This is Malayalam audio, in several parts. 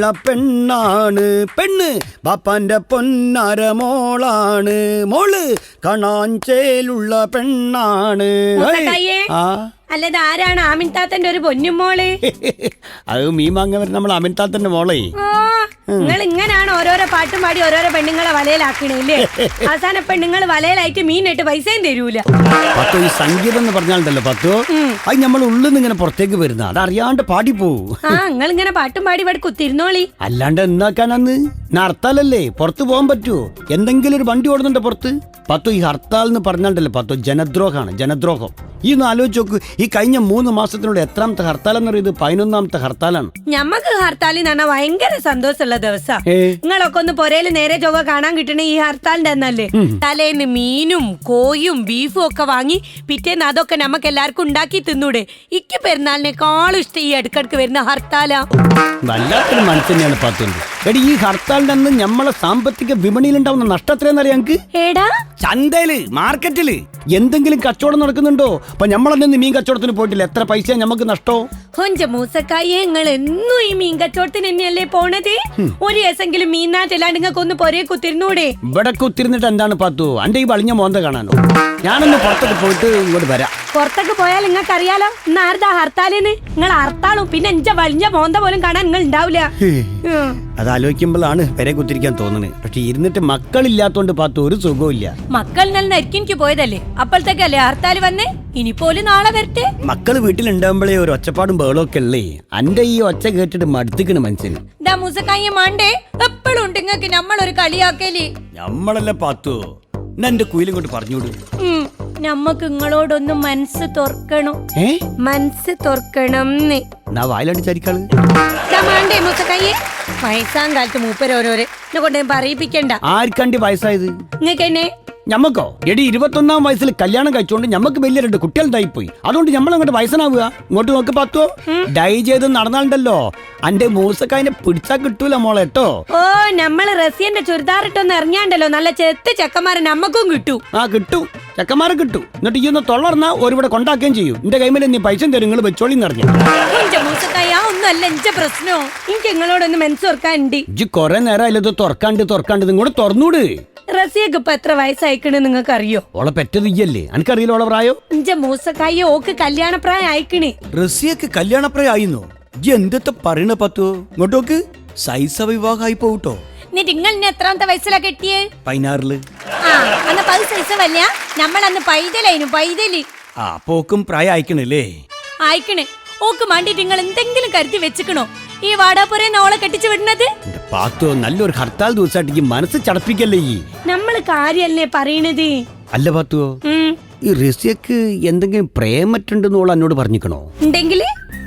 പെണ്ണാണ്. പെണ്ണ് ബാപ്പാന്റെ പൊന്നര മോളാണ്. മോൾ കണാഞ്ചേലുള്ള പെണ്ണാണ്. ആ. അല്ലത് ആരാണ് ആമിൻ താത്തന്റെ ഒരു പൊന്നുമോൾ അത് മീൻ വാങ്ങാൻ വരുന്ന നമ്മൾ അമിൻതാത്തന്റെ മോളെ. നിങ്ങൾ ഇങ്ങനാണ് ഓരോരോ പാട്ടും പാടി ഓരോരോ പെണ്ണുങ്ങളെ വലയിലാക്കണല്ലേ? അവസാന പെണ്ണുങ്ങൾ വലയിലായിട്ട് മീനിട്ട് പൈസയും തരൂല. പത്തു ഈ സംഗീതം എന്ന് പറഞ്ഞാലുണ്ടല്ലോ പത്തു? അത് നമ്മൾ ഉള്ളിൽ നിന്ന് ഇങ്ങനെ പുറത്തേക്ക് വരുന്ന അതറിയാണ്ട് പാടി പോവും. ആ നിങ്ങൾ ഇങ്ങനെ പാട്ടും പാടി ഇവിടെ കുത്തിരുന്നോളി. അല്ലാണ്ട് എന്നാക്കാനന്ന് ഹർത്താലല്ലേ? പുറത്ത് പോകാൻ പറ്റുമോ എന്തെങ്കിലും ഒരു വണ്ടി ഓടുന്നുണ്ട് പുറത്ത്? പത്തു ഈ ഹർത്താൽ എന്ന് പറഞ്ഞാണ്ടല്ലോ പത്തോ ജനദ്രോഹമാണ് ജനദ്രോഹം. ഈ ആലോചിച്ച് നോക്ക് ഈ കഴിഞ്ഞ മൂന്ന് മാസത്തിനോട് എത്രാമത്തെ ഹർത്താൽ എന്ന് പറയുന്നത്? പതിനൊന്നാമത്തെ ഹർത്താലാണ്. ഞമ്മക്ക് ഹർത്താലിൽ എന്ന് ഭയങ്കര സന്തോഷമുള്ള ദിവസം. നിങ്ങളൊക്കെ ഒന്ന് പൊരയിൽ നേരെ ചൊവ്വ കാണാൻ കിട്ടണ ഈ ഹർത്താലിന്റെ എന്നല്ലേ തലേന്ന് മീനും കോയും ബീഫും ഒക്കെ വാങ്ങി പിറ്റേന്ന് അതൊക്കെ നമുക്ക് എല്ലാവർക്കും ഉണ്ടാക്കി തിന്നൂടെ? ഇക്ക് പെരുന്നാളിനേക്കാളും ഇഷ്ടം ഈ അടുക്കടുക്ക് വരുന്ന ഹർത്താലാ. വല്ലാത്തൊരു മനസ്സിനെയാണ് പത്തുണ്ട് എടി ഈ ഹർത്താലിന്റെ അന്ന് നമ്മളെ സാമ്പത്തിക വിപണിയിലുണ്ടാവുന്ന നഷ്ടം നഷ്ടത്തിലെന്നറിയാം ഏടാ? ചന്തയിൽ മാർക്കറ്റിൽ എന്തെങ്കിലും കച്ചവടം നടക്കുന്നുണ്ടോ? അപ്പൊ നമ്മളന്നെ മീൻ കച്ചവടത്തിന് പോയിട്ടില്ല. എത്ര പൈസ നമുക്ക് നഷ്ടോ? കൊഞ്ച മൂസക്കായെ നിങ്ങൾ എന്നും ഈ മീൻ കച്ചവടത്തിന് തന്നെയല്ലേ പോണത്? ഒരു ദിവസമെങ്കിലും മീൻ നിങ്ങൾക്ക് ഒന്ന് പൊരേ കുത്തിരുന്നൂടെ? ഇവിടെ കുത്തിരുന്നിട്ട് എന്താണ് പാത്തു? അന്റെ ഈ വളിഞ്ഞ മോന്ത കാണാനോ? ഞാനൊന്ന് പുറത്തൊക്കെ പോയിട്ട് ഇങ്ങോട്ട് വരാം. പുറത്തൊക്കെ പോയാൽ നിങ്ങൾക്ക് അറിയാലോ ഇന്ന് ആരുടെ ഹർത്താലിന് നിങ്ങൾ ഹർത്താളും പിന്നെ എന്റെ വലിഞ്ഞ മോന്ത പോലും കാണാൻ നിങ്ങൾ ഉണ്ടാവില്ല. അത് ആലോചിക്കുമ്പോഴാണ് വരെ കുത്തിരിക്കാൻ തോന്നുന്നത്. പക്ഷെ ഇരുന്നിട്ട് മക്കളില്ലാത്തോണ്ട് പാത്ത ഒരു സുഖവും ഇല്ല. മക്കൾ നല്ല നരിക്കിനിക്ക് പോയതല്ലേ? അപ്പോഴത്തേക്കല്ലേ ഹർത്താൽ വന്നേ? ഇനി പോലും നാളെ വരട്ടെ? മക്കൾ വീട്ടിലുണ്ടാകുമ്പോഴേ ഒരു ഒച്ചപ്പാടും ബേളൊക്കെ ഉള്ളേ. അന്റെ ഈ ഒച്ച കേട്ടിട്ട് മടുത്തിക്കണ് മനസ്സിന് ദാ മൂസക്കായ മാണ്ടേ. എപ്പോഴും ഉണ്ട് നിങ്ങൾക്ക് നമ്മളൊരു കളിയാക്കൽ. നമ്മളല്ലേ പാത്തു. എന്റെ കുയിലും കൊണ്ട് പറഞ്ഞോടൂ ഉം. നമ്മക്ക് നിങ്ങളോടൊന്ന് മനസ്സ് തുറക്കണം. മനസ്സ് തുറക്കണം നാ വായിലടിച്ചാരിക്കാൾ വയസ്സാം കാലത്ത് മൂപ്പരോരോരെ എന്നെ കൊണ്ട് പറയിപ്പിക്കണ്ട. ആർക്കണ്ടി വയസ്സായത്? നിങ്ങൾക്ക് എന്നെ ഞമ്മക്കോ? എടി ഇരുപത്തൊന്നാം വയസ്സിൽ കല്യാണം കഴിച്ചോണ്ട് ഞമ്മക്ക് വലിയ രണ്ട് കുട്ടികളുണ്ടായി പോയി അതുകൊണ്ട് നമ്മൾ അങ്ങോട്ട് വയസ്സനാവുക ഇങ്ങോട്ട് നോക്ക് പത്തോ. ഡൈ ചെയ്ത് നടന്നാലുണ്ടല്ലോ അന്റെ മൂസക്കായനെ പിടിച്ചാ കിട്ടൂല മോളെ കേട്ടോ? ഓ നമ്മൾ റസിയന്റെ ചുരിദാറിട്ടൊന്ന് ഇറങ്ങിയാണ്ടല്ലോ നല്ല ചെത്ത് ചെക്കന്മാരെ നമ്മക്കും കിട്ടൂ. ആ കിട്ടു. ചെക്കന്മാരെ കിട്ടു. എന്നിട്ട് ഈ ഒന്ന് തൊള്ളർന്നാ ഒരുവിടെ കൊണ്ടാക്കുകയും ചെയ്യും. എന്റെ കൈമേൽ നീ പൈസ തരും. നിങ്ങൾ വെച്ചോളി നിറഞ്ഞു ഇഞ്ച മൂസക്കായ ഒന്നും ഇഞ്ച പ്രശ്നോ. എനിക്ക് നിങ്ങളോടൊന്ന് മനസ്സ് തുറക്കാനുണ്ട് ഇജ്ജ് കൊറേ നേരം അല്ലത് തുറക്കാണ്ട് തുറക്കാണ്ട് ഇങ്ങോട്ട് തുറന്നൂട്. റസിയൊക്കെ ഇപ്പൊ എത്ര വയസ്സായിക്കണ് നിങ്ങൾക്ക് അറിയോ ഓളെ പെറ്റത് ഇയ്യല്ലേ എനിക്കറിയില്ല ഓളെ പ്രായോ? ഇഞ്ച മൂസക്കായി ഓക്ക് കല്യാണപ്രായം അയക്കണേ റസിയക്ക് കല്യാണപ്രായായിരുന്നു ഇജ്ജ് എന്തത്തെ പറയണ പത്തു? ഇങ്ങോട്ടോക്ക് സൈസ വിവാഹമായി പോട്ടോ എന്നിട്ട് നിങ്ങൾ എത്രാമത്തെ വയസ്സിലാ കെട്ടിയേ? പതിനാറിൽ. ആ അന്ന് പത് സൈസവല്ല? നമ്മളന്ന് പൈതലായിരുന്നു പൈതൽ. ആ പോക്കും പ്രായം അയക്കണല്ലേ അയക്കണേ ഓക്ക് മാണ്ടിട്ട് നിങ്ങൾ എന്തെങ്കിലും കരുതി വെച്ചിക്കണോ? ഈ വാടാപ്പുറേ നോളെ കെട്ടിച്ചു വിടുന്നത്? എന്റെ പാത്തോ നല്ലൊരു ഹർത്താൽ ദിവസമായിട്ട് ഈ മനസ്സ് ചടപ്പിക്കല്ലേ ഈ? നമ്മൾ കാര്യല്ലേ പറയണത്? അല്ല പാത്തുവോ ഉം. ഈ റസിയക്ക് എന്തെങ്കിലും പ്രേമറ്റുണ്ടെന്ന് ഓൾ എന്നോട് പറഞ്ഞിക്കണോ? ഉണ്ടെങ്കിൽ?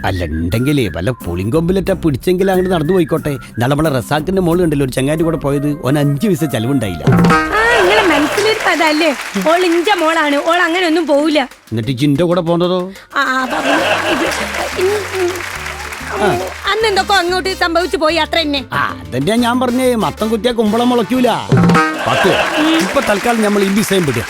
അല്ല ഉണ്ടെങ്കിലേ വല്ല പുളിങ്കൊമ്പിലറ്റ പിടിച്ചെങ്കിൽ അങ്ങോട്ട് നടന്നു പോയിക്കോട്ടെ. നാളെ നമ്മളെ റസാക്കിന്റെ മോൾ കണ്ടല്ലോ ഒരു ചങ്ങാതി കൂടെ പോയത്? ഓൻ അഞ്ചു പൈസ ചെലവുണ്ടായില്ല. ആ നിങ്ങളെ അതല്ലേ ഓൾ ഇഞ്ച മോളാണ് ഓൾ അങ്ങനെ ഒന്നും പോവില്ല എന്നിട്ട് ജിന്റെ കൂടെ പോന്നതോ? ആ, ഇത്. അന്ന് എന്തൊക്കെ അങ്ങോട്ട് സംഭവിച്ചു പോയി അത്ര തന്നെ. ആ അതന്നെ ഞാൻ പറഞ്ഞേ? മത്തം കുത്തിയ കുമ്പളം മുളയ്ക്കൂല. പത്ത്. ഇപ്പൊ തൽക്കാലം നമ്മൾ ഈ ഡിസൈൻ വിടുക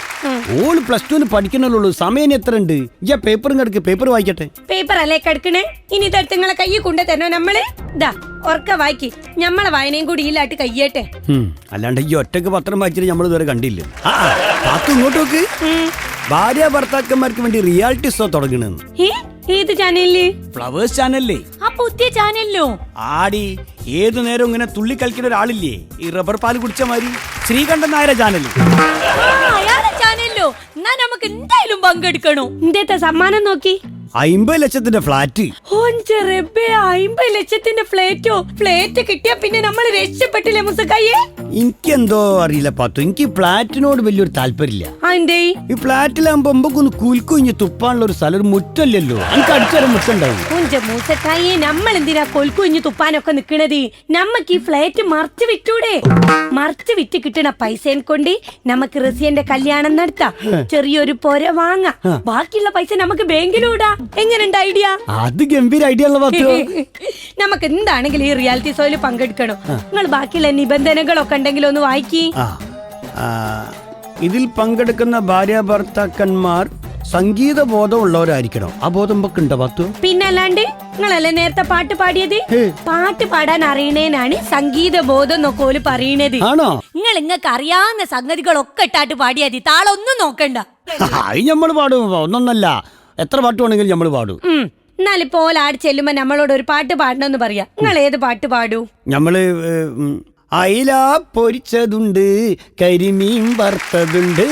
ഓൾ പ്ലസ് ടുവിന് പഠിക്കണല്ലോ സമയം എത്ര ഉണ്ട് ഈ പേപ്പറും കിടക്ക് പേപ്പർ വായിക്കട്ടെ. പേപ്പർ അല്ലേ കിടക്കണേ ഇനി ഇതെടുത്ത് നിങ്ങളെ കയ്യിൽ കൊണ്ടു തരണോ നമ്മൾ? ദാ ഉറക്ക വായിക്ക്. ഞമ്മളെ വായനയും കൂടി ഇല്ലാട്ട് കയ്യേട്ടെ. അല്ലാണ്ട് ഈ ഒറ്റയ്ക്ക് പത്രം വായിച്ചിട്ട് നമ്മൾ ഇതുവരെ കണ്ടില്ല. ആ ആ, ഇങ്ങോട്ട് നോക്ക്. ഭാര്യ ഭർത്താക്കന്മാർക്ക് വേണ്ടി റിയാലിറ്റി ഷോ തുടങ്ങണെന്ന്. ഏത് ചാനലിൽ? ഫ്ലവേഴ്സ് ചാനലില്ലേ ആ പുതിയ ചാനലിലോ? ആടി ഏതു നേരം ഇങ്ങനെ തുള്ളി കളിക്കുന്ന ഒരാളില്ലേ? ഈ റബ്ബർ പാൽ കുടിച്ച മാതിരി ശ്രീകണ്ഠൻ നായര ചാനൽ ആ അയാളെ ചാനലിലോ? എന്നാ നമുക്ക് എന്തായാലും പങ്കെടുക്കണോ? എന്തേത്തെ സമ്മാനം നോക്കി. അയിമ്പത് ലക്ഷത്തിന്റെ ഫ്ലാറ്റ്. അമ്പത് ലക്ഷത്തിന്റെ ഫ്ലാറ്റോ? ഫ്ലാറ്റ് കിട്ടിയ പിന്നെ നമ്മൾ രക്ഷപ്പെട്ടില്ലേ മുസക്കായെ? എനിക്കെന്തോ അറിയില്ല പത്തു. എനിക്ക് ഫ്ലാറ്റിനോട് വലിയൊരു താല്പര്യമില്ല. ഈ ഫ്ലാറ്റിലാകുമ്പോ ഒന്ന് കുൽക്കുഞ്ഞ് തുപ്പാനുള്ള ഒരു സ്ഥലം ഒരു മുറ്റല്ലല്ലോ. എനിക്ക് അടുത്തൊരു മുറ്റുണ്ടാവും മൂസക്കായെ നമ്മൾ എന്തിനാ കൊൽക്കുഞ്ഞ് തുപ്പാനൊക്കെ നിക്കണത്? നമ്മക്ക് ഈ ഫ്ലാറ്റ് മറച്ചു വിറ്റൂടെ? മറച്ചു വിറ്റ് കിട്ടണ പൈസയെ കൊണ്ട് നമുക്ക് റസിയന്റെ കല്യാണം നടത്താം. ചെറിയൊരു പൊര വാങ്ങാം. ബാക്കിയുള്ള പൈസ നമുക്ക് ബാങ്കിലൂടാ. എങ്ങനെയുണ്ട് ഐഡിയ? അത് ഗംഭീര ഐഡിയ നമുക്ക് എന്താണെങ്കിലും ഈ റിയാലിറ്റി ഷോയിൽ പങ്കെടുക്കണം. നിങ്ങൾ ബാക്കിയുള്ള നിബന്ധനകളൊക്കെ ഉണ്ടെങ്കിൽ ഒന്ന് വായിക്കി. ഇതിൽ പങ്കെടുക്കുന്ന ഭാര്യ ഭർത്താക്കന്മാർ സംഗീത ബോധം ഉള്ളവരായിരിക്കണം ആ ബോധം ഉണ്ടോ പത്തു പിന്നല്ലാണ്ട് നിങ്ങളല്ലേ നേരത്തെ പാട്ട് പാടിയത്? പാട്ട് പാടാൻ അറിയണേനാണ് സംഗീത ബോധം എന്നൊക്കെ ഓൽ പറയണത്. ആണോ? നിങ്ങൾ നിങ്ങൾക്ക് അറിയാവുന്ന സംഗതികളൊക്കെ ഇട്ടാട്ട് പാടിയാതി. താളൊന്നും നോക്കണ്ട. അത് നമ്മൾ പാടും. ഒന്നൊന്നല്ല. എത്ര പാട്ട് വേണമെങ്കിലും നമ്മൾ പാടും. എന്നാലിപ്പോ ഓലാട് ചെല്ലുമ്പോ നമ്മളോട് ഒരു പാട്ട് പാടണമെന്ന് പറയാ. നിങ്ങൾ ഏത് പാട്ട് പാടൂ? നമ്മൾ അയില പൊരിച്ചതുണ്ട് കരിമീൻ വറുത്തതുണ്ട്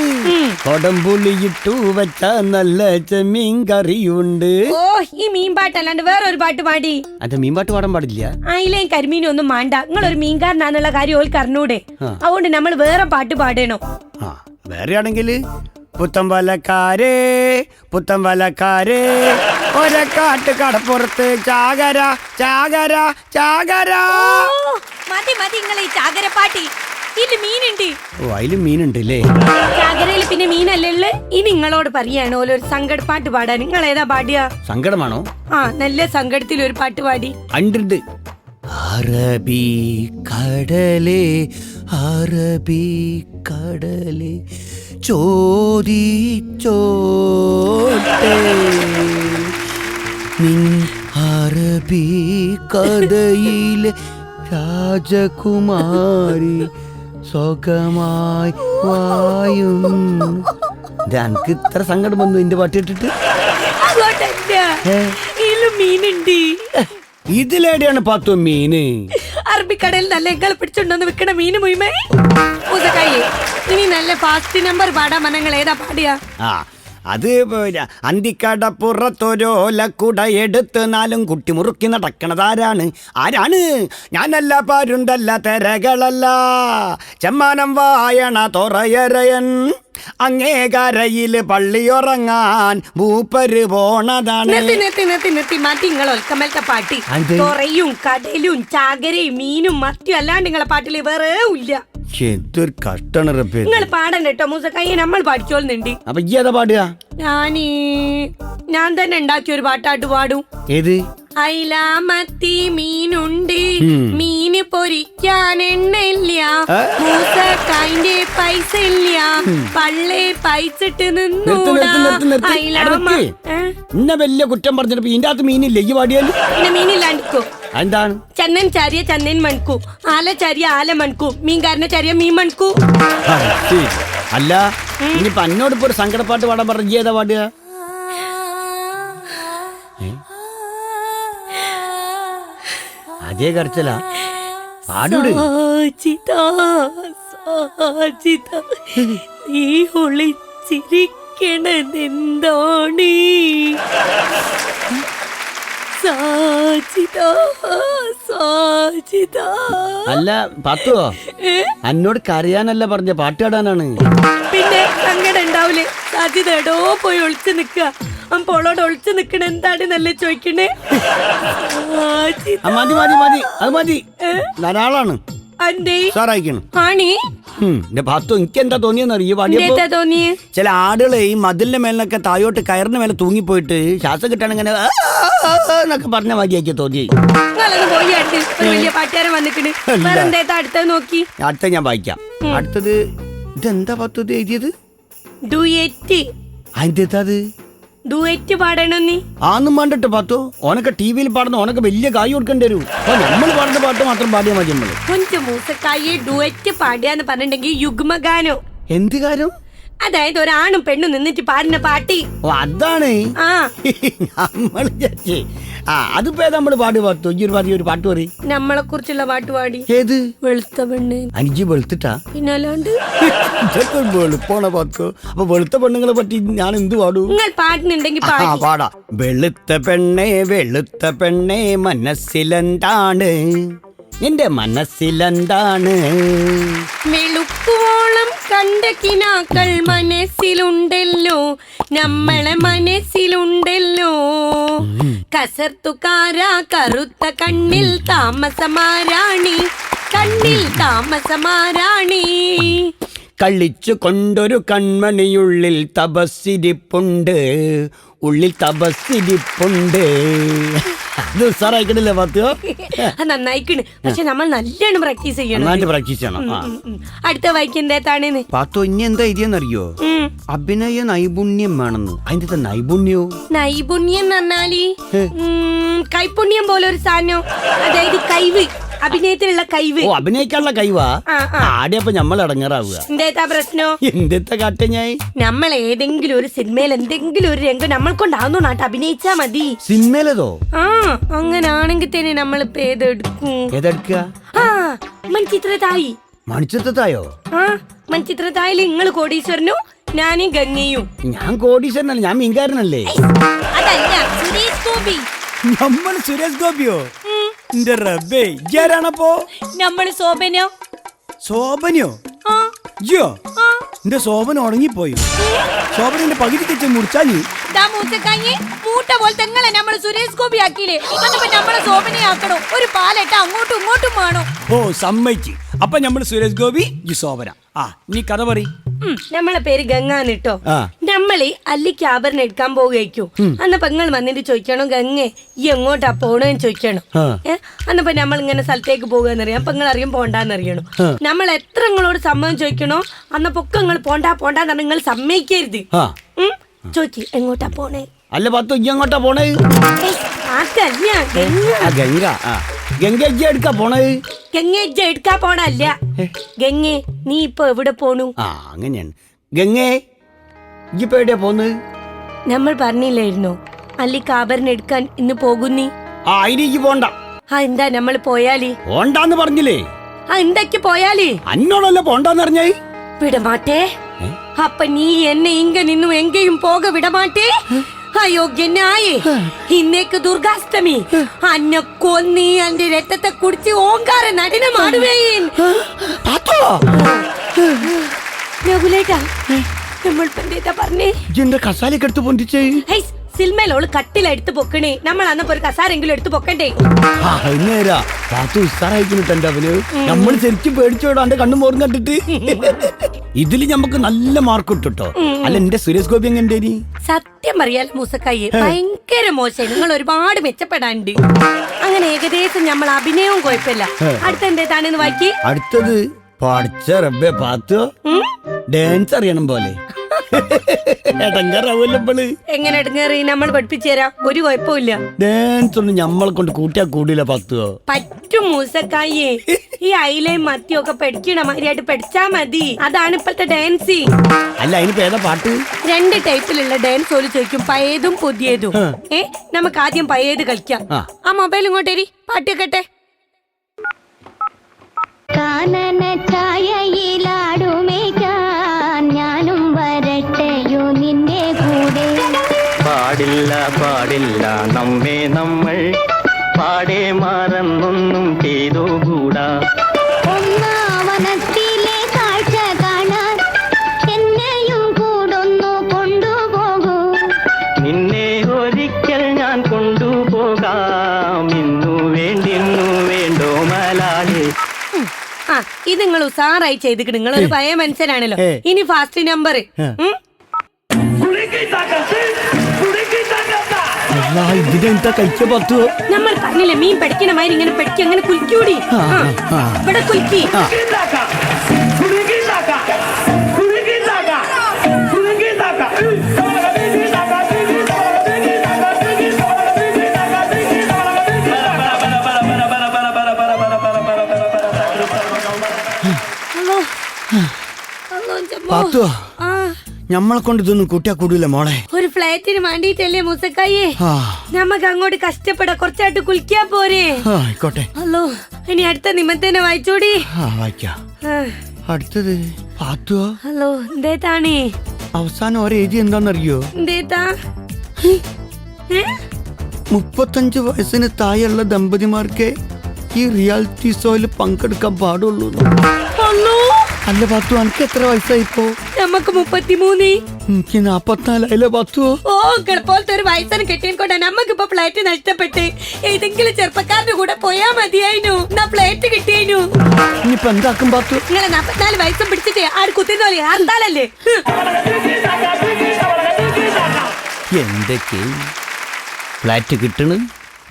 കൊടംപുളിയിട്ടു വെച്ച നല്ല ചെമ്മീൻ കറിയുണ്ട്. ഓ ഈ മീൻ പാട്ടല്ലാണ്ട് വേറെ ഒരു പാട്ട് പാടി. അത് മീൻ പാട്ട് പാടാൻ പാടില്ല. അയിലയും കരിമീനും ഒന്നും മാണ്ട. നിങ്ങൾ ഒരു മീൻകാരനാന്നുള്ള കാര്യം ഓൾക്ക് അറിഞ്ഞൂടെ. അതുകൊണ്ട് നമ്മൾ വേറെ പാട്ട് പാടണോ. വേറെ ആണെങ്കിൽ പുത്തൻ വലക്കാരേ പുത്തൻ വലക്കാരേ ഒരക്കാട്ട് കടപ്പുറത്ത് ചാകര ചാകര. ചാകര മതി മതി നിങ്ങൾ ഈ ചാകരപ്പാട്ടി ഇതിൽ മീനുണ്ട്. ഓ അതിലും മീനുണ്ട് അല്ലേ ചാകരയിൽ പിന്നെ മീനല്ലേ? ഇനി നിങ്ങളോട് പറയാണ് ഓല ഒരു സങ്കട പാട്ട് പാടാൻ. നിങ്ങൾ ഏതാ പാടിയ? സങ്കടമാണോ? ആ നല്ല സങ്കടത്തിൽ ഒരു പാട്ട് പാടി. അണ്ടിണ്ട് അറബി കടലേ അറബി കടലേ. ചോദിച്ചോട്ടെ. നിൻ അറബി കഥയിലെ രാജകുമാരി സുഖമായി വായും. എനിക്ക് ഇത്ര സങ്കടം വന്നു എന്റെ പാട്ട് ഇട്ടിട്ട് അങ്ങോട്ടല്ല ഇതിലും മീനുണ്ട്. ഇതിലേടെയാണ് പത്തു മീന്? അറബിക്കടയിൽ നല്ല എങ്കൾ പിടിച്ചുണ്ടെന്ന് വിൽക്കണ മീന് മുയ്മേ? ഇനി നല്ല ഫാസ്റ്റ് നമ്പർ പാടാ മനങ്ങൾ ഏതാ പാടിയാ? അത് അന്തിക്കടപ്പുറത്തൊരോലക്കുടയെടുത്ത് നാലും കുട്ടി മുറുക്കി നടക്കണതാരാണ്? ആരാണ്? ഞാനല്ല പാരുണ്ടല്ല തെരകളല്ല. ചെമ്മാനം വായണ തൊറയരയൻ അങ്ങേ കരയിൽ പള്ളിയുറങ്ങാൻ മൂപ്പര് പോണതാണ്. ഒൽക്കമലത്തെ പാട്ടി. തുറയും കടലും ചാകരയും മീനും മത്തിയും അല്ലാണ്ട് നിങ്ങളെ പാട്ടിൽ വേറെ ഇല്ല എന്തൊരു കഷ്ടാണ് റബ്ബേ. ഇത്. നിങ്ങൾ പാടണ്ട കേട്ടോ മൂസക്കായി നമ്മൾ പഠിച്ചോളുന്നുണ്ട് അപ്പൊ ഈ ഏതാ പാടുക? ഞാനീ ഞാൻ തന്നെ ഉണ്ടാക്കിയ ഒരു പാട്ടാട്ട് പാടും. ഏത്? അയിലാമത്തി മീനുണ്ട്. മീന് പൊരിക്കാൻ എണ്ണയില്ല? മൂസക്കായിന്റെ പൈസ ഇല്ല. പള്ളേ പൈസ നിന്നു? ഇന്ന വലിയ കുറ്റം പറഞ്ഞിട്ട് ഇതിന്റെ അകത്ത് മീനില്ലേ? ഈ പാടിയാലും? പിന്നെ മീനില്ലാണ്ടിക്കോ എന്താണ് ചെന്നൻ ചാരിയ ചന്നൻ മൺകു. ആല ചാരിയ ആല മൺകു. മീൻകാരനെ ചാരിയ മീൻ മൺകു. ആ, ശരി. അല്ല ഇനിയിപ്പൊ എന്നോട് ഇപ്പൊ ഒരു സങ്കടപ്പാട്ട് പാടാൻ പറഞ്ഞ ഏതാ പാടുക? ഏ? അതേ കരച്ചല. പാടൂട്. സാജിത സാജിത നീ ഒളിച്ചിരിക്കണതെന്താണ്? അല്ല പത്തുവോ? എന്നോട് കരയാനല്ല പറഞ്ഞ പാട്ട് പാടാനാണ്. പിന്നെ സങ്കടം ഉണ്ടാവില്ലേ സാജിത എടോ പോയി ഒളിച്ചു നിക്ക. അപ്പോളോട് ഒളിച്ചു നിക്കണ എന്താണ് നല്ല ചോദിക്കണേ? മതി മതി മതി. അത് മതി. ധാരാളാണ്. അന്തേ സാറായിക്കണം ആണി എന്റെ ഭാത്തു എനിക്ക് എന്താ തോന്നിയെന്നറിയോ? ഈ പാടിയപ്പോ എന്താ തോന്നിയേ? ചില ആടുകൾ ഈ മതിലിന്റെ മേലിനൊക്കെ തായോട്ട് കയറിന് മേലെ തൂങ്ങിപ്പോയിട്ട് ശ്വാസം കിട്ടാൻ ഇങ്ങനെ ആ, ആ, ആ എന്നൊക്കെ പറഞ്ഞ മതിയാക്കി തോന്നി പോയി അടുത്ത് ഒരു വലിയ വന്നിക്കണ്. വേറെ നോക്കി? അടുത്ത ഞാൻ വായിക്കാം. അടുത്തത് ഇതെന്താ പത്തു എഴുതിയത്? ഡുയറ്റ്. അതിന്റെ അത്? ഡുയറ്റ് പാടണം നീ. ആന്നും പാണ്ടിട്ട് പത്തു. ഓനൊക്കെ ടി വിയിൽ പാടുന്ന ഓനൊക്കെ വലിയ കായ് കൊടുക്കേണ്ടി വരൂ. അപ്പൊ നമ്മൾ പാടുന്ന പാട്ട് മാത്രം പാടിയാൽ മതി നമ്മൾ. കൊഞ്ച മൂസക്കായി ഡുയറ്റ് പാടിയാന്ന് പറഞ്ഞിട്ടുണ്ടെങ്കിൽ യുഗ്മഗാനോ. എന്ത് കാര്യം? അതായത് ഒരാണും പെണ്ണും നിന്നിട്ട് പാടുന്ന പാട്ടി. ഓ അതാണ്. ആ. നമ്മൾ. ആ അതിപ്പോ നമ്മൾ നമ്മൾ പാട് പത്തു ഈ ഒരു പാതി ഒരു പാട്ട് പറയും. നമ്മളെ കുറിച്ചുള്ള പാട്ട് പാടി. ഏത്? വെളുത്ത പെണ്ണ്. അഞ്ച് വെളുത്തിട്ടാ? പിന്നല്ലാണ്ട് വെളുപ്പാണ് പത്തു. അപ്പൊ വെളുത്ത പെണ്ണുങ്ങളെ പറ്റി ഞാൻ എന്ത് പാടൂ? നിങ്ങൾ പാടുന്നുണ്ടെങ്കിൽ ആ പാടാ. വെളുത്ത പെണ്ണേ വെളുത്ത പെണ്ണേ മനസ്സിലെന്താണ്? നിന്റെ മനസ്സിലെന്താണ്? വെളുക്കുവോളം കണ്ട കിനാക്കൾ മനസ്സിലുണ്ടല്ലോ. നമ്മളെ മനസ്സിലുണ്ടല്ലോ. കസർത്തുകാരാ കറുത്ത കണ്ണിൽ താമസമാരാണി. കണ്ണിൽ താമസമാരാണി. കളിച്ചു കൊണ്ടൊരു കൺമണിയുള്ളിൽ തപസ്സിരിപ്പുണ്ട്. ഉള്ളിൽ തപസ്സിരിപ്പുണ്ട്. ഇത് ഉസാറായിക്കണില്ലേ അത് നന്നായിക്കണ്. പക്ഷെ നമ്മൾ നല്ലോണം പ്രാക്ടീസ് ചെയ്യണം. നന്നായിട്ട് പ്രാക്ടീസ് ചെയ്യണം. ആ. അടുത്ത വായിക്ക് എന്തേത്താണെന്ന് പാത്തോ ഇനി എന്താ അഭിനയ നൈപുണ്യം വേണമെന്ന്. അതിന്റെ നൈപുണ്യോ? നൈപുണ്യം എന്ന് പറഞ്ഞാൽ ഉം, കൈപുണ്യം പോലെ ഒരു സാധനം. അതായത് കൈവ്. അഭിനയത്തിലുള്ള കൈവ്. ഓ അഭിനയിക്കാനുള്ള കഴിവാ ആ, ആ. നമ്മൾ ഇടങ്ങാറാവുക. എന്തേത്താ പ്രശ്നോ? എന്തെത്ത കാട്ടഞ്ഞായി? നമ്മൾ ഏതെങ്കിലും ഒരു സിനിമയിൽ എന്തെങ്കിലും ഒരു രംഗം നമ്മൾ കൊണ്ടാവുന്നു നാട്ടെ അഭിനയിച്ചാ മതി. സിനിമയിലതോ? ആ അങ്ങനാണെങ്കിൽ തന്നെ നമ്മൾ ഇപ്പൊ ഏതെടുക്കും? ഏതെടുക്കുക? ആ മൺചിത്രതായി. മൺചിത്രതായോ? ആ മൺചിത്രതായിൽ നിങ്ങൾ കോടീശ്വരനും ഞാനും ഗംഗയും. ഞാൻ കോടീശ്വരനല്ല ഞാൻ മീൻകാരനല്ലേ? അതല്ല സുരേഷ് ഗോപി. നമ്മൾ സുരേഷ് ഗോപിയോ? എന്റെ റബ്ബേ ഇയാരാണപ്പോ നമ്മൾ ശോഭനോ ശോഭനയോ? ആ. അയ്യോ ആ. എന്റെ ശോഭന ഉണങ്ങിപ്പോയി ശോഭന എന്റെ പകുതി തെച്ച് മുറിച്ചാ നീ. ദാ മൂത്തക്കാഞ്ഞി മൂട്ട പോലെ തെങ്ങളെ നമ്മൾ സുരേഷ് ഗോപി ആക്കിയില്ലേ? നമ്മളെ ശോഭനെ ആക്കണോ. ഒരു പാലട്ട അങ്ങോട്ടും ഇങ്ങോട്ടും വേണോ. ഓ സമ്മതിച്ച്. അപ്പൊ നമ്മൾ സുരേഷ് ഗോപി ഈ ശോഭന. ആ നീ കഥ പറ ഉം, നമ്മളെ പേര് ഗംഗാന്നിട്ടോ ആ. നമ്മൾ അല്ലിക്ക് ആഭരണം എടുക്കാൻ പോവുകയ്ക്കൂ അന്ന് പെങ്ങൾ വന്നിട്ട് ചോദിക്കണോ ഗംഗെ ഈ എങ്ങോട്ടാ പോണെന്ന് ചോദിക്കണോ? അന്നപ്പോ നമ്മൾ ഇങ്ങനെ സ്ഥലത്തേക്ക് പോകുകയെന്നറിയാം പെങ്ങൾ അറിയും പോണ്ടാന്നറിയണം നമ്മൾ എത്ര നിങ്ങളോട് സമ്മതം ചോദിക്കണോ അന്നപ്പൊക്കെ നിങ്ങൾ പോണ്ടാ പോണ്ടാന്ന് നിങ്ങൾ സമ്മതിക്കരുത്. ചോദിക്കും എങ്ങോട്ടാ പോണേ? അല്ല പത്തു ഇങ്ങോട്ടാ പോണേ? ഗംഗ. ആ ഗംഗ എടുക്കാ പോണേ? ഗംഗെ എടുക്കാ പോണല്ല ഗംഗെ നീ ഇപ്പൊ എവിടെ പോണു? ആ അങ്ങനെയാണ്. ഗംഗേ ഇപ്പൊ എവിടെയാ പോന്ന്? നമ്മൾ പറഞ്ഞില്ലായിരുന്നോ? അല്ലി കാബറിന് എടുക്കാൻ ഇന്ന് പോകുന്നി? ആ അതിലേക്ക് പോണ്ട. ആ എന്താ നമ്മൾ പോയാലേ? പോണ്ടാന്ന് പറഞ്ഞില്ലേ? ആ എന്തൊക്കെ പോയാലേ? അന്നോടല്ല പോണ്ടാന്ന് പറഞ്ഞേ? വിടമാട്ടേ അപ്പൊ നീ എന്നെ ഇങ്ങനെ നിന്നും എങ്കയും പോക വിടമാട്ടേ അയോഗ്യനായേ ഇന്നേക്ക് ദുർഗാഷ്ടമി. അന്നെ കൊന്നി എന്റെ രക്തത്തെ കുടിച്ച് ഓങ്കാര നടനമാടുവേൻ പാത്തോ? രഘുലേട്ടാ നമ്മൾ പറഞ്ഞേ? എന്റെ കസാലിക്കെടുത്ത് പൊന്തിച്ചേ. ഹൈ സിൽമേലോൾ കട്ടിലെടുത്ത് പൊക്കണേ. നമ്മൾ അന്നപ്പോ ഒരു കസാരെങ്കിലും എടുത്ത് പൊക്കണ്ടേ? നമ്മൾ ശരിക്കും പേടിച്ചോടാ എന്റെ കണ്ണും മോറും കണ്ടിട്ട്. ഇതിൽ നമുക്ക് നല്ല മാർക്ക് കിട്ടുട്ടോ അല്ല എന്റെ സുരേഷ് ഗോപി എങ്ങനെ സത്യം പറയാലോ മൂസക്കായി. ഭയങ്കര മോശം നിങ്ങൾ ഒരുപാട് മെച്ചപ്പെടാണ്ട്. അങ്ങനെ ഏകദേശം നമ്മൾ അഭിനയവും കുഴപ്പമില്ല. അടുത്ത എന്തേതാണെന്ന് വായിക്കേ. അടുത്തത് പഠിച്ച റബ്ബെ പാത്തോ. ഡാൻസ് അറിയണം പോലെ. എങ്ങനെ ഇടങ്ങേറി? നമ്മൾ പഠിപ്പിച്ചു തരാം. ഒരു കുഴപ്പമില്ല ഡാൻസ് ഒന്നും ഞമ്മളെ കൊണ്ട് കൂട്ടിയാ കൂടില്ല പത്തോ പറ്റും മൂസക്കായേ. ഈ അയിലയും മത്തിയും ഒക്കെ പഠിക്കണ മാതിരിയായിട്ട് പഠിച്ചാ മതി. അതാണ് ഇപ്പോഴത്തെ ഡാൻസ് അല്ല അതിനിപ്പോ ഏതാ പാട്ട്? രണ്ട് ടൈപ്പിലുള്ള ഡാൻസ് ഓൽ ചോദിക്കും. പഴയതും പുതിയതും. ഏ? നമുക്ക് ആദ്യം പഴയത് കളിക്കാം. ആ മൊബൈൽ ഇങ്ങോട്ടേരി. പാട്ട് കേട്ടെ. ഇത് നിങ്ങൾ ഉസാറായി ചെയ്തിട്ട് നിങ്ങൾ ഒരു പഴയ മനുഷ്യനാണല്ലോ. ഇനി ഫാസ്റ്റ് നമ്പർ നമ്മൾ പറഞ്ഞില്ലേ മീൻ പഠിക്കണ ഇങ്ങനെ പഠിക്കുക അങ്ങനെ ആ. ഇവിടെ കുലിക്കി. പാത്തു ഞമ്മളെ കൊണ്ട് ഇതൊന്നും കൂട്ടിയാ കൂടില്ല മോളെ. ഒരു ഫ്ലാറ്റിന് വേണ്ടിട്ടല്ലേ മൂസക്കായേ? നമ്മക്ക് നമുക്ക് അങ്ങോട്ട് കഷ്ടപ്പെടാ കുറച്ചായിട്ട് കുളിക്കാ പോരെ. ആയിക്കോട്ടെ. ഹലോ ഇനി അടുത്ത നിമത്തേനെ വായിച്ചോടി. വായിക്കാം. അടുത്തത് പാത്തുവോ ഹലോ എന്തേതാണേ അവസാനം ഒരു എഴുതി എന്താണെന്നറിയോ എന്തേതാ ഏ? മുപ്പത്തഞ്ച് വയസ്സിന് താഴെയുള്ള ദമ്പതിമാർക്ക് ഈ റിയാലിറ്റി ഷോയിൽ പങ്കെടുക്കാൻ പാടുള്ളൂ അല്ലോ പത്തു എനിക്ക് എത്ര വയസ്സായിപ്പോ നമുക്ക് മുപ്പത്തിമൂന്ന്. എനിക്ക് നാപ്പത്തിനാലായില്ലേ പത്തു ഓ പോലത്തെ ഒരു വയസ്സന് കെട്ടിയൻ കൊണ്ടാ നമുക്ക് ഇപ്പൊ ഫ്ലാറ്റ് നഷ്ടപ്പെട്ട്. ഏതെങ്കിലും ചെറുപ്പക്കാരന്റെ കൂടെ പോയാ മതിയായിരുന്നു എന്നാ ഫ്ലാറ്റ് കിട്ടിയായിരുന്നു ഇനിയിപ്പോ എന്താക്കും പത്തു നിങ്ങളെ നാപ്പത്തിനാല് വയസ്സും പിടിച്ചിട്ട് ആര് കുത്തിന്നോലെ ആർത്താലല്ലേ എന്തൊക്കെ? ഫ്ലാറ്റ് കിട്ടണ്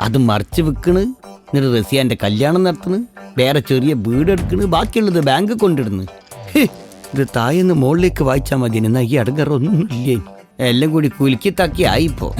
അത് മറിച്ച് വിൽക്കണ് എന്നിട്ട് റസിയാന്റെ കല്യാണം നടത്തണ് വേറെ ചെറിയ വീട് എടുക്കണ് ബാക്കിയുള്ളത് ബാങ്ക് കൊണ്ടിടുന്നു. ഇത് തായെന്ന് മുകളിലേക്ക് വായിച്ചാൽ മതി. എന്നാ ഈ അടങ്ങറൊന്നുമില്ലേ? എല്ലാം കൂടി കുലുക്കി തക്കി ആയിപ്പോ.